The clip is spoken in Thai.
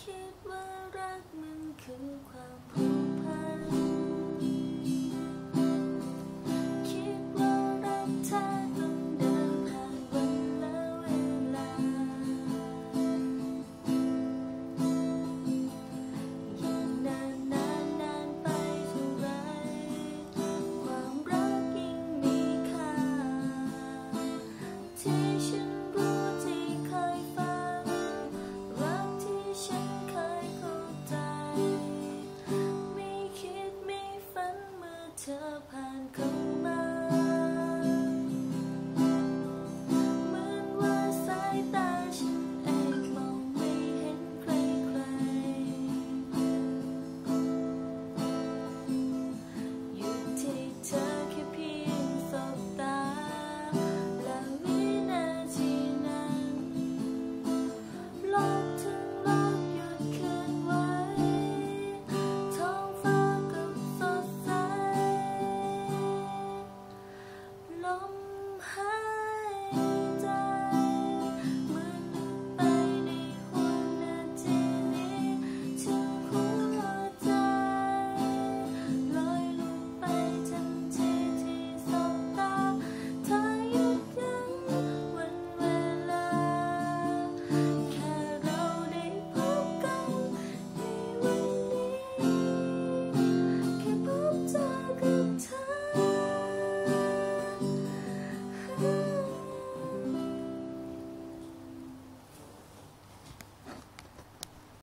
คิดว่ารักมันคือความ upon cold.